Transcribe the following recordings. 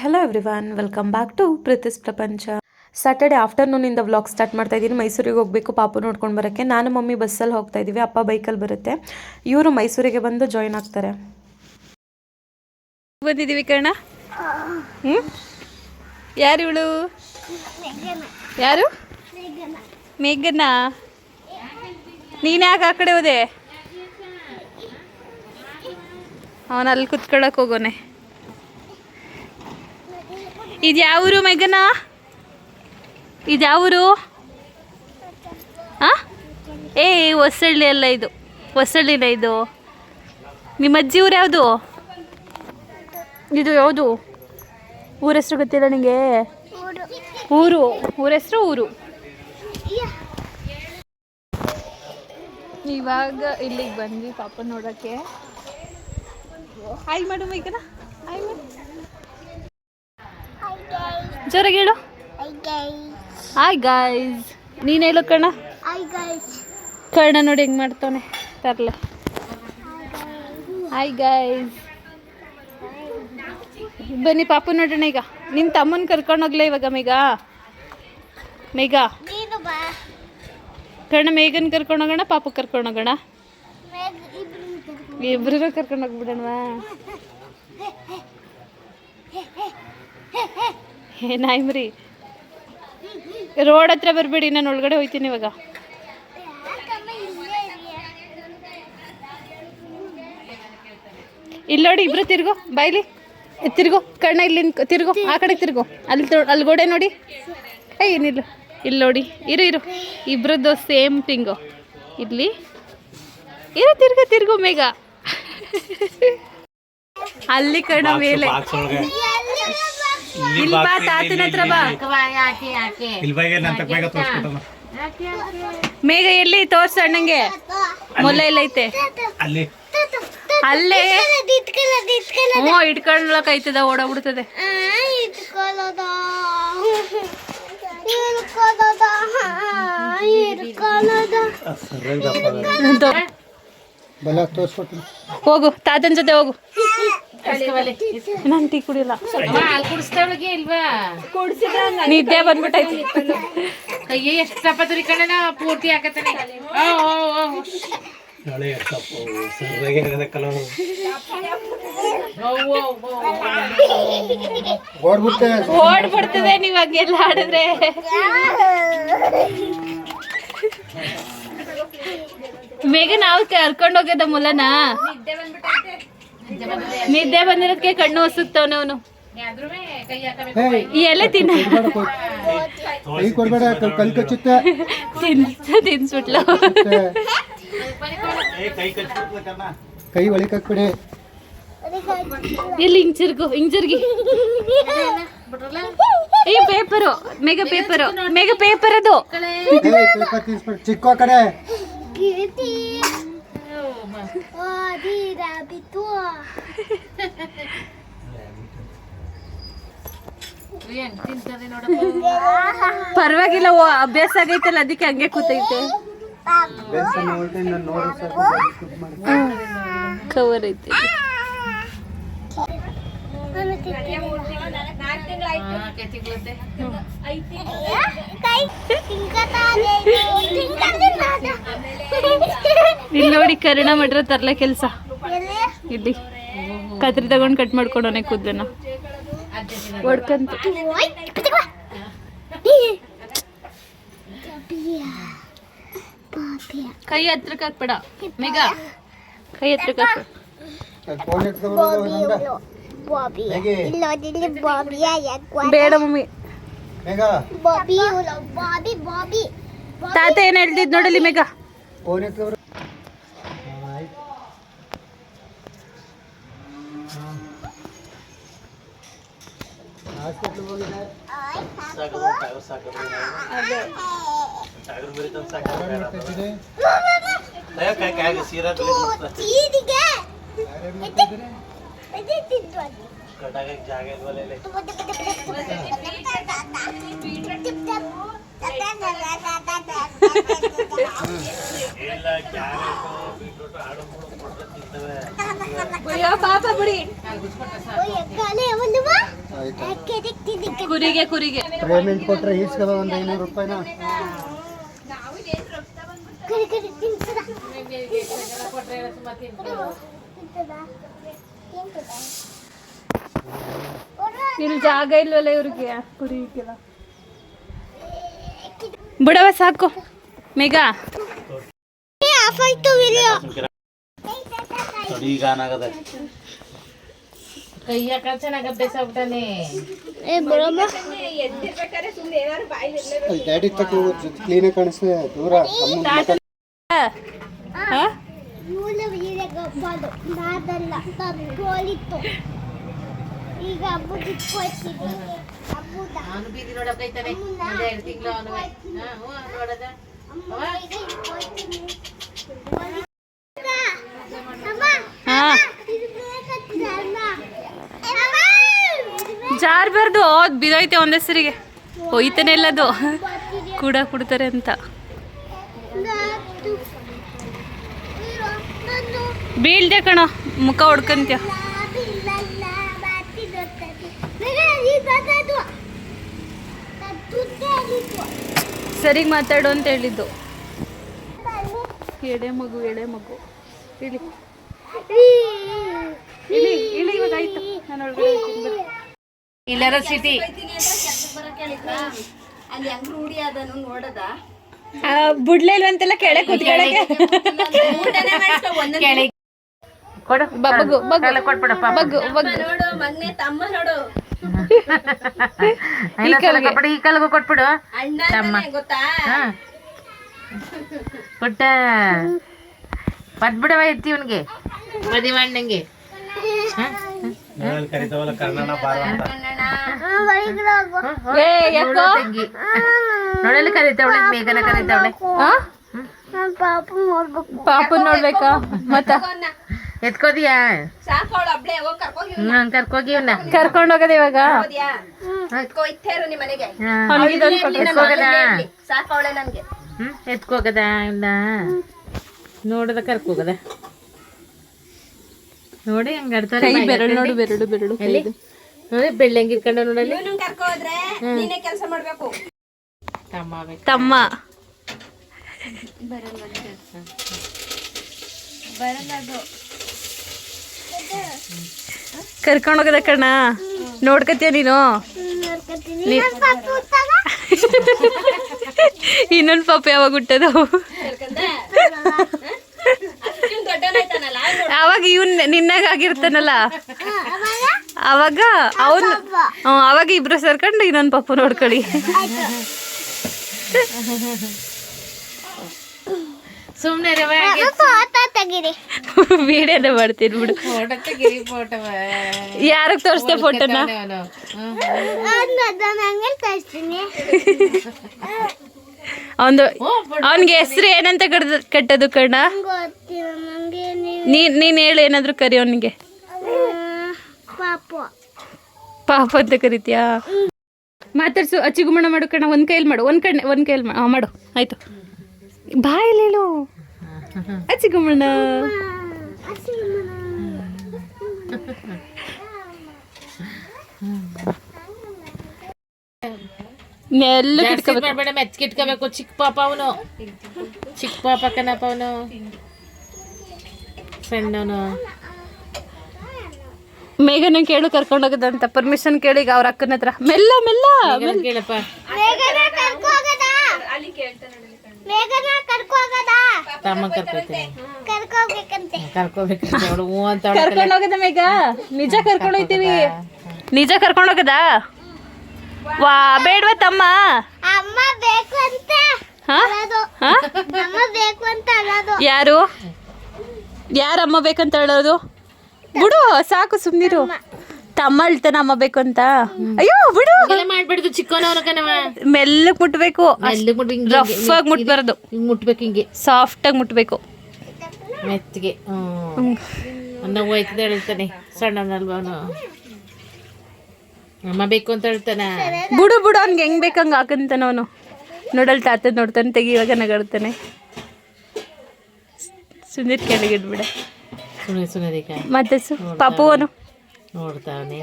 Hello everyone welcome back to Preethi's ಪ್ರಪಂಚ Saturday ಆಫ್ಟರ್ನೂನಿಂದ vlog start ಮಾಡ್ತಾ ಇದ್ದೀನಿ. ಮೈಸೂರಿಗೆ ಹೋಗಬೇಕು, ಪಾಪು ನೋಡ್ಕೊಂಡು ಬರೋಕ್ಕೆ. ನಾನು ಮಮ್ಮಿ ಬಸ್ಸಲ್ಲಿ ಹೋಗ್ತಾ ಇದ್ದೀವಿ, ಅಪ್ಪ ಬೈಕಲ್ಲಿ ಬರುತ್ತೆ. ಇವರು ಮೈಸೂರಿಗೆ ಬಂದು ಜಾಯಿನ್ ಆಗ್ತಾರೆ. ಬಂದಿದ್ದೀವಿ ಕರ್ಣ? ಹ್ಞೂ ಯಾರು ಇವಳು? ಯಾರು? ಮೇಘನಾ. ನೀನು ಯಾಕೆ ಆ ಕಡೆ ಹೋದೆ? ಅವನಲ್ಲಿ ಕುತ್ಕೊಳಕ್ ಹೋಗೋನೆ. ಇದು ಯಾವ ಊರು ಮಗನ ಇದು ಯಾವ ಊರು? ಏ, ಹೊಸಳ್ಳಿ ಅಲ್ಲ ಇದು. ಹೊಸಳ್ಳಿನ ಇದು. ನಿಮ್ಮ ಅಜ್ಜಿ ಊರು ಯಾವುದು? ಇದು ಯಾವುದು? ಊರ ಹೆಸರು ಗೊತ್ತಿಲ್ಲ ನನಗೆ ಊರು. ಊರ ಹೆಸರು ಊರು. ಇವಾಗ ಇಲ್ಲಿಗೆ ಬಂದ್ವಿ ಪಾಪ ನೋಡೋಕ್ಕೆ. ಹಾಯ್ ಮಾಡು ಮೈಕನ ಹಾಯ್ ಮಾಡು ಜೋರಾಗಿ ಹೇಳು. ಹಾಯ್ ಗಾಯ್ಸ್ ನೀನು ಹೇಳು ಕಣ ಕರ್ಣ ನೋಡಿ ಹೆಂಗೆ ಮಾಡ್ತಾನೆ ತರಲೆ. ಹಾಯ್ ಗಾಯ್ಸ್ ಬನ್ನಿ ಪಾಪು ನೋಡೋಣ ಈಗ. ನಿನ್ ತಮ್ಮನ ಕರ್ಕೊಂಡು ಹೋಗ್ಲಾ ಇವಾಗ ಮೇಘ? ಮೇಘ? ಕರ್ಣ ಮೇಘನ್ ಕರ್ಕೊಂಡು ಹೋಗೋಣ ಪಾಪು ಕರ್ಕೊಂಡು ಹೋಗೋಣ? ಇಬ್ರು ಕರ್ಕೊಂಡು ಹೋಗ್ಬಿಡೋಣವಾ ಏನಾಯ್ಮ್ರಿ ರೋಡ್ ಹತ್ರ ಬರಬೇಡಿ ನಾನು ಒಳಗಡೆ ಹೋಯ್ತೀನಿ ಇವಾಗ. ಇಲ್ಲಿ ನೋಡಿ ಇಬ್ರು ತಿರ್ಗೋ ಬಾಯ್ಲಿ. ತಿರ್ಗೋ ಕಣ್ಣ ಇಲ್ಲಿ ತಿರ್ಗೋ ಆ ಕಡೆ ತಿರ್ಗೋ. ಅಲ್ಲಿ ತೊ- ಅಲ್ಲಿ ಗೋಡೆ ನೋಡಿ. ಏ ಏನಿಲ್ಲ. ಇಲ್ಲಿ ನೋಡಿ ಇರು ಇರು. ಇಬ್ರದ್ದು ಸೇಮ್ ತಿಂಗು ಇಲ್ಲಿ. ಇರು ತಿರ್ಗ ತಿರ್ಗೋ ಮೇಘ. ಅಲ್ಲಿ ಕಣ ಮೇಲೆ. ಇಲ್ಲಿ ಬಾ ತಾತನ ಹತ್ರ ಬಾ. ಇಲ್ಲಿ. ಬಾಯಿಗೆ ಮೇಘ ಎಲ್ಲಿ? ತೋರ್ಸ ಅಣ್ಣಂಗೆ. ಮೊಲ್ಲ ಎಲ್ಲ ಐತೆ. ಅಲ್ಲಿ. ಅಲ್ಲೇ. ಹ್ಞೂ ಇಟ್ಕೊಳ್ಳಕ್ ಓಡಾಗ್ಬಿಡ್ತದೆ. ಹೋಗು ತಾತನ ಜೊತೆ ಹೋಗು. ನಾನು ಟೀ ಕುಡಿಯಲ್ಲ. ನಿದ್ದೆ ಬಂದ್ಬಿಟ್ಟೈತಿ ಪೂರ್ತಿ ಎಷ್ಟು ತಪ್ಪತ್ರಿ ಕಣ್ಣ ಪೂರ್ತಿ ಕಲರ್ ಓಡ್ಬಿಡ್ತದೆ ನೀವ್ ಹಂಗೆಲ್ಲ ಆಡಿದ್ರೆ. ಬೇಗ ನಾವು ಕರ್ಕೊಂಡು ನಿದ್ದೆ ಮುಲನ ನಿದ್ದೆ ಬಂದಿರೋದಕ್ಕೆ ಕಣ್ಣು ಹೊಸುತ್ತವನೆ ಅವನು ಈ ಎಲೆ ತಿನ್ನ. ತಿನ್ಸ ತಿನ್ಸ್ಬಿಟ್ಲು ಕೈ ಹಾಕ್ಬಿಡಿ. ಎಲ್ಲಿ ಹಿಂಗ್ ಹಿಂಜರ್ಗಿ ಈ ಪೇಪರು ಮೇಗ ಪೇಪರು ಮೇಗ ಪೇಪರ್ ಅದು. ಪೇಪರ್ ತಿನ್ಸ್ಬಿಡಿ ಚಿಕ್ಕ ಕಡೆ ಪರವಾಗಿಲ್ಲ ಓ ಅಭ್ಯಾಸ ಆಗೈತಲ್ಲ ಅದಕ್ಕೆ ಹಂಗೆ ಕೂತೈತೆ. ಕವರ್ ಐತೆ. ಐತಿ ಇಲ್ಲಿ ನೋಡಿ ಕರ್ಣ ಮಾಡ್ರ ತರ್ಲೆ ಕೆಲ್ಸ. ಇಲ್ಲಿ. ಕತ್ರಿ ತಗೊಂಡ್ ಕಟ್ ಮಾಡ್ಕೊಂಡವನೆ ಕೂದಲನ್ನ. ಹೊಡ್ಕಂತ ಕೈ ಹತ್ರಕ್ಕೆ ಹಾಕ್ಬೇಡ. ಮೇಘ. ಕೈ ಹತ್ರಕ್ಕೆ ಹಾಕ್ಬೇಡ. ಹೇಗೆ? ಬೇಡ ಮಮ್ಮಿ. ತಾತ ಏನ್ ಹೇಳ್ತಿದ್ ನೋಡಲಿ ಮೇಘ. ಫೋನ್ ಎತ್ಕೊಬರೋ ಹಾಸ್ಪಿಟ್ಲಿಗೆ ಹೋಗಿದೆ ಮಾಡ್ತಿದ್ದೀನಿ. ಸೀರಾ ಯಾರೇನ್ ಮಾಡ್ತಿದ್ದೀರಿ? ಕಟಾಗ ಜಾಗ ಇಲ್ವಲ್ಲ ಇಲ್ಲಿ. ಇಲ್ಲ ಕ್ಯಾರೆಟ್ ಬೀಟ್ರೂಟ್ ಆಡು ಕೊಡ್ತಾ ತಿಂತವೆ ಪಾಪ ಬಿಡಿ ಆಯ್ತಾ ಕುರಿಗೆ ಕುರಿಗೆ. ಪೇಮೆಂಟ್ ಕೊಟ್ರೆ ಈಸ್ಕದ ಒಂದು ಐನೂರು ರೂಪಾಯಿನ. ಇಲ್ಲಿ ಜಾಗ ಇಲ್ವಲ್ಲ ಇವ್ರಿಗೆ ಕುರಿಗೆಲ್ಲ? ಬಿಡವ ಸಾಕು. ಮೇಘ. ಈಗ ಆನಾಗದ ಡ್ಯಾಡಿ ತಕ್ಕ ಕ್ಲೀನಾಗಿ ಕಾಣಿಸ್ತದೆ ದೂರ ಅಮ್ಮನ್. ಹಾ? ಈಗ ಹಬ್ಬಕ್ಕೆ ಇಟ್ಕೊಳ್ತೀನಿ ಹಬ್ಬದ ಹಾ ಜಾರ್ಬಾರ್ದು, ಹೋದ್, ಬಿದೋಯ್ತೆ ಒಂದೆಸರಿಗೆ ಹೋಯ್ತಾನೆ ಇಲ್ಲದು ಕೂಡ ಕೊಡ್ತಾರೆ ಅಂತ. ಬೀಳ್ದೆ ಕಣ, ಮುಖ ಹೊಡ್ಕಂತ್ಯ ಸರಿಗೆ ಮಾತಾಡು ಅಂತ ಹೇಳಿದ್ದು. ಎಡೆ ಮಗು ಎಡೆ ಮಗು. ಇಳಿ. ಇಳಿ ಇಳಿ, ಇವಾಗ ಆಯ್ತು. ನಾನು ಒಳಗಡೆ. ಇಲ್ಲರ ಸಿಟಿ ಬುಡ್ಲೆ ಇಲ್ವಂತೆಲ್ಲ ಕೆಳಗೆ ಕೂತ್ಕೊಳಕ್ಕೆ? ಕೊಡು. ಬಗ್ಗು ಬಗ್ಗು. ಕೊಟ್ಬಿಡು ಬಗ್ಗು ಬಗ್ಗು. ಈ ಕಪಡಿ ಈ ಕಾಲಿಗೂ ಕೊಟ್ಬಿಡು. ತಮ್ಮ. ಕೊಟ್ಟ. ಪದ್ಬಿಡವ ಎತ್ತಿ ಇವನ್ಗೆ. ಮದಿ ಮಾಡಂಗೆ ನೋಡಲ್ಲಿ ಕರಿತಾವಳೆ ಮೇಘನ ಕರಿತಾವಳೆ. ಆ? ಪಾಪ ನೋಡ್ಬೇಕು ಪಾಪನ್ ನೋಡ್ಬೇಕಾ? ಮತ್ತ? ಎತ್ಕೋದಿಯಾ? ಹ್ಮ್ ಕರ್ಕೋಗಿ ಇವನ್ನ ಕರ್ಕೊಂಡ್ ಹೋಗದ ಇವಾಗ? ಎತ್ಕೋಗದ? ಇಲ್ಲ ನೋಡದ ಕರ್ಕೋಗದ. ನೋಡಿ ಹಂಗಾಡ್ತಾರೆ ಕೈ ಬೆರಳು ನೋಡು ಬೆರಳು ಬೆರಳು ಎಲ್ಲಿ? ನೋಡಿ ಬೆಳ್ಳಂಗಿ ಇಟ್ಕೊಂಡು ನೋಡಲ್ಲಿ ತಮ್ಮ ಬೇಕು. ತಮ್ಮ. ಕರ್ಕೊಂಡು ಹೋಗದ ಕಣ ನೋಡ್ಕತ್ತೀಯ ನೀನು? ಇನ್ನೊಂದು ಪಾಪ ಯಾವಾಗ ಹುಟ್ಟದು ಅವಾಗ ಇವನ್ ನಿನ್ನಾಗ ಆಗಿರ್ತಾನಲ್ಲ? ಅವಾಗ ಅವನು ಅವಾಗ ಇಬ್ರು ಸೇರ್ಕೊಂಡು ಇನ್ನೊಂದು ಪಾಪ ನೋಡ್ಕೊಳ್ಳಿ. ಸುಮ್ನೆ ವಿಡಿಯೋನ ಮಾಡ್ತೀನಿ ಬಿಡು. ಯಾರಿಗೆ ತೋರಿಸ್ತೇವೆ ಫೋಟೋವ ಯಾರಿಗೆ ತೋರಿಸ್ದೆ ಫೋಟೋನ ಅವನು ಅವನಿಗೆ ಹೆಸರು ಏನಂತ ಕಡ್ದು ಕಟ್ಟದು ಕಣ್ಣ? ನೀ ನೀನು ಹೇಳು ಏನಾದರೂ ಕರಿ ಅವನಿಗೆ. ಪಾಪ ಅಂತ ಕರಿತೀಯಾ? ಮಾತಾಡ್ಸು ಅಚ್ಚಿಗುಮಣ ಮಾಡು ಕಣ ಒಂದು ಕೈಯಲ್ಲಿ ಮಾಡು ಒಂದು ಕಣ್ಣೆ ಒಂದು ಕೈಯಲ್ಲಿ ಮಾಡು ಮಾಡು ಆಯ್ತು. ಬಾಯಲ್ಲಿ ಹೇಳು. ಅಚ್ಚಿಗುಮಣ ಎಲ್ಲ ಜಾಸ್ತಿ ಬೇಡ ಮೆಚ್ಕಿಟ್ಕೋಬೇಕು ಚಿಕ್ಕ ಪಾಪ ಅವನು. ಚಿಕ್ಕ ಪಾಪ ಕಣಪ್ಪ ಅವನು. ಸಣ್ಣವನು ಮೇಘನ ಕೇಳು ಕರ್ಕೊಂಡು ಹೋಗದಂತ. ಪರ್ಮಿಷನ್ ಕೇಳಿ ಈಗ ಅವ್ರ ಅಕ್ಕನ ಹತ್ರ. ಮೆಲ್ಲ ಮೆಲ್ಲ ಮೇಘನ ಕೇಳಪ್ಪ. ತಮ್ಮ ಕರ್ಕೊತೀನಿ ಕರ್ಕೋಬೇಕಂತೆ ಹ್ಞೂ ಅಂತ ಕರ್ಕೊಂಡು ಹೋಗದ ಮೇಘ? ನಿಜ ಕರ್ಕೊಂಡು ಹೋಗ್ತೀವಿ. ನಿಜ ಕರ್ಕೊಂಡು ಹೋಗದ? ವಾ ಬೇಡ್ವಾ ತಮ್ಮ? ಅಮ್ಮ ಬೇಕು ಅಂತ ಅಮ್ಮ ಬೇಕು ಅಂತ ಅನ್ನೋದು. ಯಾರು? ಯಾರಮ್ಮ ಬೇಕಂತ ಹೇಳೋದು? ಬಿಡು ಸಾಕು ಸುಮ್ನಿರು. ತಮ್ಮ. ಅಳ್ತಾನ ಅಮ್ಮ ಬೇಕು ಅಂತ. ಅಯ್ಯೋ ಬಿಡು. ಮಾಡ್ಬಿಡುದು ಕಣವ ಮೆಲ್ಲಕ್ ಮುಟ್ಬೇಕು. ರಫ್ ಆಗಿ ಮುಟ್ಬಾರ್ದು. ಹಿಂಗೆ ಮುಟ್ಬೇಕು ಹಿಂಗೆ. ಸಾಫ್ಟ್ ಆಗಿ ಮುಟ್ಬೇಕು. ಮೆತ್ತಿಗೆ ಹ್ಞೂ ಒಂದ್ ಹೋಯ್ತದೆ ಹೇಳ್ತಾನೆ ಅವನು. ಅಮ್ಮ ಬೇಕು ಅಂತ ಹೇಳ್ತಾನೆ. ಬಿಡು ಬಿಡು ಅವ್ನಿಗೆ ಹೆಂಗ್ ಬೇಕಂಗ ಹಾಕಂತಾನ ಅವನು. ನೋಡಲ್ ತಾತ ನೋಡ್ತಾನೆ ತೆಗಿ ಇವಾಗ ನಗಾಡ್ತಾನೆ. ಸುಂದರ್ ಕೆಳಗಿಡ್ಬಿಡ ಸುಮ್ಮನೆ ಸುಮ್ಮನೆ ಮತ್ತೆ ಸು ಪಾಪು. ಅವನು ನೋಡ್ತಾವನೆ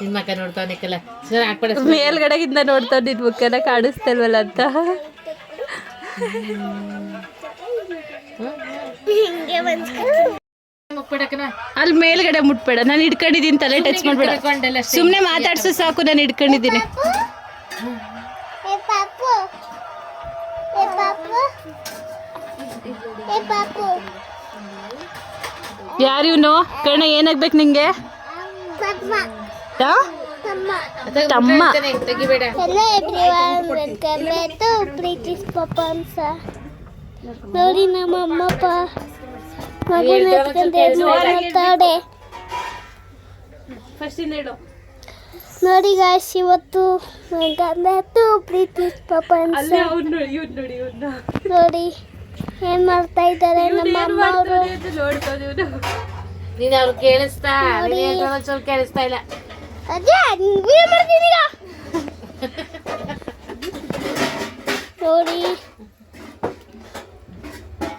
ನಿನ್ ಮಕ್ಕ ನೋಡ್ತಾವನೆ ಕಲ. ಸರ್ ಹಾಕ್ಬೇಡ ಮೇಲ್ಗಡೆಗಿಂದ ನೋಡ್ತಾ ನಿನ್ ಮುಖನ ಕಾಣಿಸ್ತಲ್ವಲ್ಲ ಅಂತ. ಹಿಂಗೆ ಅಲ್ಲಿ ಮೇಲ್ಗಡೆ ಮುಟ್ಬೇಡ. ನಾನು ಹಿಡ್ಕೊಂಡಿದ್ದೀನಿ ತಲೆ ಟಚ್ ಮಾಡ್ಬೇಡ. ಸುಮ್ಮನೆ ಸುಮ್ನೆ ಮಾತಾಡ್ಸು ಸಾಕು ನಾನು ಹಿಡ್ಕೊಂಡಿದ್ದೀನಿ. ಏ ಕಣ ಏ ಪಾಪು. ಏ ಪಾಪು. ಯಾರು ಇವನು? ಕರ್ಣ ಏನಾಗ್ಬೇಕು ನಿಂಗೆ? ತಮ್ಮ. ನೋಡಿ ನಮ್ಮ ಅಮ್ಮಪ್ಪ. ಮಗುನ ಎತ್ಕೊಂಡು ನೋಡಿ ಗಾಯ್ಸ್ ಇವತ್ತು ವೆಲ್ಕಮ್ ಪ್ರೀತಿ ಪಾಪ ನೋಡಿ ಏನ್ ಮಾಡ್ತಾ ಇದ್ದಾರೆ ನಮ್ಮ ಅಮ್ಮ ಅವರು? ನೀನ್ ಅವ್ರು ಕೇಳಿಸ್ತಾ ಸ್ವಲ್ಪ ಕೇಳಿಸ್ತಾ ಇಲ್ಲ. ನೋಡಿ.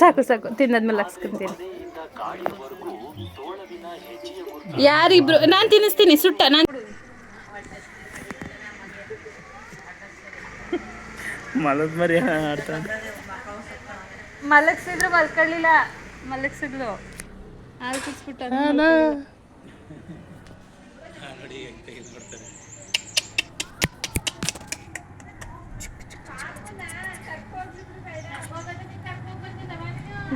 ಸಾಕು ಸಾಕು ತಿನ್ನದ್ಮೇಲೆ ಹಾಕ್ಸ್ಕೊಂತೀನಿ. ಯಾರಿಬ್ರು ನಾನು ತಿನ್ನಿಸ್ತೀನಿ ಸುಟ್ಟ ನಾನು ಮಲದ ಮರಿ ಆಡ್ತಾನೆ ಮಲಗ್ಸಿದ್ರು ಮಲ್ಕೊಳ್ಳಿಲ್ಲ. ಮಲಗ್ಸಿದ್ಲು. ಹಾಲು ಕುಡಿಸ್ಬಿಟ್ಟ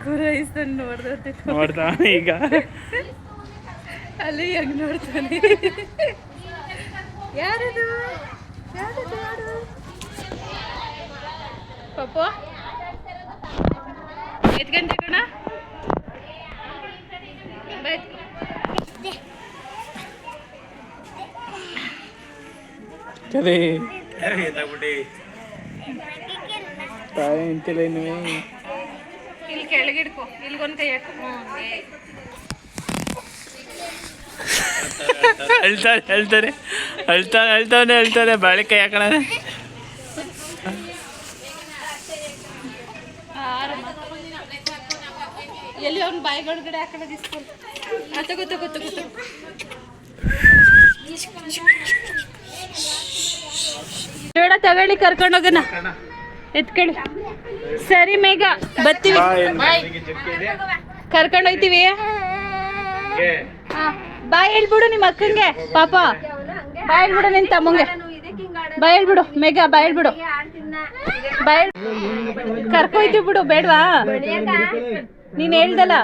ಗುರಾಯಿಸ್ತಾನೆ ನೋಡ್ದೆ ನೋಡ್ತಾನೆ ಈಗ. ಅಲ್ಲಿ ಹೆಂಗ್ ನೋಡ್ತಾನೆ? ಯಾರದು? ಯಾರದು ಯಾರು? ಪಪ್ಪು ಎತ್ಕಂತ ಕಣ. ಕರೆ. ತಾಯಿ ಇನ್ನು. ಇಲ್ಲಿ ಕೆಳಗಿಡ್ಕೊ. ಇಲ್ಗೊಂದು ಕೈ ಹಾಕು. ಹೇಳ್ತಾರೆ ಹೇಳ್ತಾರೆ ಅಳ್ತಾನೆ ಅಳ್ತಾನೆ ಬಾಳೆ ಕೈ ಹಾಕೋಣ. ಎಲ್ಲಿ ಅವ್ನ ಬಾಯಿಗೊಳಗಡೆ ಹಾಕೋಣ ಇಸ್ಕೊಂಡು ಬೇಡ ತಗೊಳ್ಳಿ ಕರ್ಕೊಂಡೋಗನ ಎತ್ಕೊಳ್ಳಿ ಸರಿ ಮೇಘ. ಬರ್ತೀವಿ. ಕರ್ಕೊಂಡು ಹೋಯ್ತೀವಿ? ಬಾಯ್ ಹೇಳ್ಬಿಡು ನಿಮ್ಮ ಅಕ್ಕಂಗೆ. ಪಾಪ. ಬಾಯ್ ಹೇಳ್ಬಿಡು ನಿನ್ ತಮ್ಮಂಗೆ. ಬಾಯ್ ಹೇಳ್ಬಿಡು. ಮೇಘ ಬಾಯ್ ಹೇಳ್ಬಿಡು. ಬಾಯ್ ಕರ್ಕೊಯ್ತೀವಿ ಬಿಡು ಬೇಡವಾ? ನೀನ್ ಹೇಳ್ದಲ್ಲ.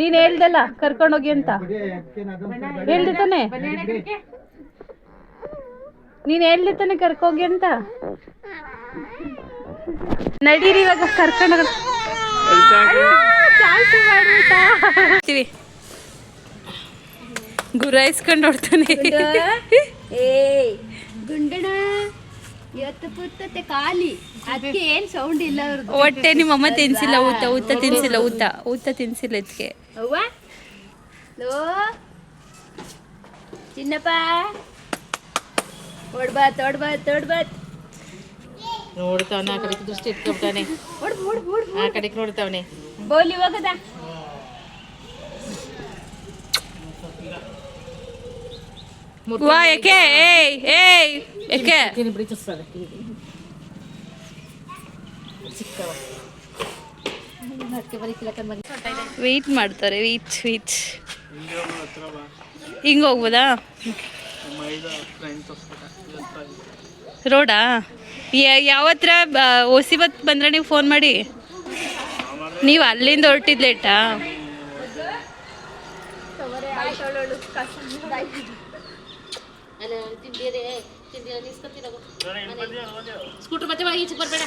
ನೀನ್ ಹೇಳ್ದಲ್ಲ. ಕರ್ಕೊಂಡೋಗಿ ಅಂತ. ಹೇಳ್ದೆ ತಾನೆ. ನೀನ್ ಹೇಳ್ದೆ ತಾನೆ ಕರ್ಕೋಗಿ ಅಂತ. ನಡೀರಿ ಇವಾಗ ಕರ್ಕೊಂಡು ಗುರಾಯಿಸ್ಕೊಂಡು ನೋಡ್ತಾನೆ ಏ ಗುಂಡಣ ಇವತ್ತು ಪುತ್ತತೆ ಖಾಲಿ. ಅದಕ್ಕೆ ಏನ್ ಸೌಂಡ್ ಇಲ್ಲ ಹೊಟ್ಟೆ ನಿಮ್ಮ ಅಮ್ಮ ತಿನ್ಸಿಲ್ಲ ಊತ ಊತ ತಿನ್ಸಿಲ್ಲ ಊತ. ಊತ ತಿನ್ಸಿಲ್ಲ ಇದಕ್ಕೆ ಅವ್ವ? ಲೋ. ಚಿನ್ನಪ್ಪ. ಓಡ್ಬಾತ್ ಓಡ್ಬಾತ್ ಓಡ್ಬಾತ್. ನೋಡ್ತಾವನೆ ಆ ಕಡೆ ದೃಷ್ಟಿ ಇಟ್ಕೊಬಿಟ್ಟಾನೆ ಆ ಕಡೆಗೆ ನೋಡ್ತಾವನೆ. ಬೋಲಿ ಹೋಗದ? ವಾ ಯಾಕೆ ಏಯ್ ಏಯ್ ಯಾಕೆ ಪ್ರೀತಿಸ್ತಾರೆ ವೆಯ್ಟ್ ಮಾಡ್ತಾರೆ ವೆಯ್ಟ್ ವೆಯ್ಟ್ ಹಿಂಗೆ ಹೋಗ್ಬೋದಾ? ರೋಡಾ? ಯಾವತ್ರ ಒಸಿಬತ್ ಬಂದ್ರೆ ನೀವು ಫೋನ್ ಮಾಡಿ. ನೀವು ಅಲ್ಲಿಂದ ಹೊರಟಿದ್ಲೇಟ ಸ್ಕೂಟರ್ ಮತ್ತೆ ಒಳಗೆ ಈಚೆ ಬರಬೇಡ.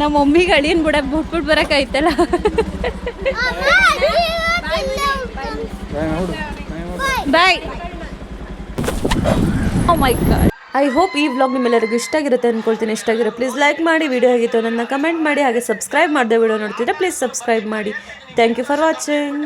ನಮ್ಮ ಮಮ್ಮಿಗೆ ಅಳಿಯನ್ ಬಿಡಕ್ ಬಿಟ್ಬಿಟ್ಟು ಬರೋಕ್ಕಾಯ್ತಲ್ಲ bye oh my I hope ಈ ವ್ಲಾಗ್ ನಿಮ್ಮೆಲ್ಲರಿಗೂ ಇಷ್ಟ ಆಗಿರುತ್ತೆ ಅಂದ್ಕೊಳ್ತೀನಿ ಇಷ್ಟ ಆಗಿರೋ ಪ್ಲೀಸ್ ಲೈಕ್ ಮಾಡಿ ವಿಡಿಯೋ ಆಗಿತ್ತು ನನ್ನ ಕಮೆಂಟ್ ಮಾಡಿ, ಹಾಗೆ ಸಬ್ಸ್ಕ್ರೈಬ್ ಮಾಡಿದೆ ವಿಡಿಯೋ ನೋಡ್ತಿದ್ರೆ ಪ್ಲೀಸ್ ಸಬ್ಸ್ಕ್ರೈಬ್ ಮಾಡಿ. Thank you for watching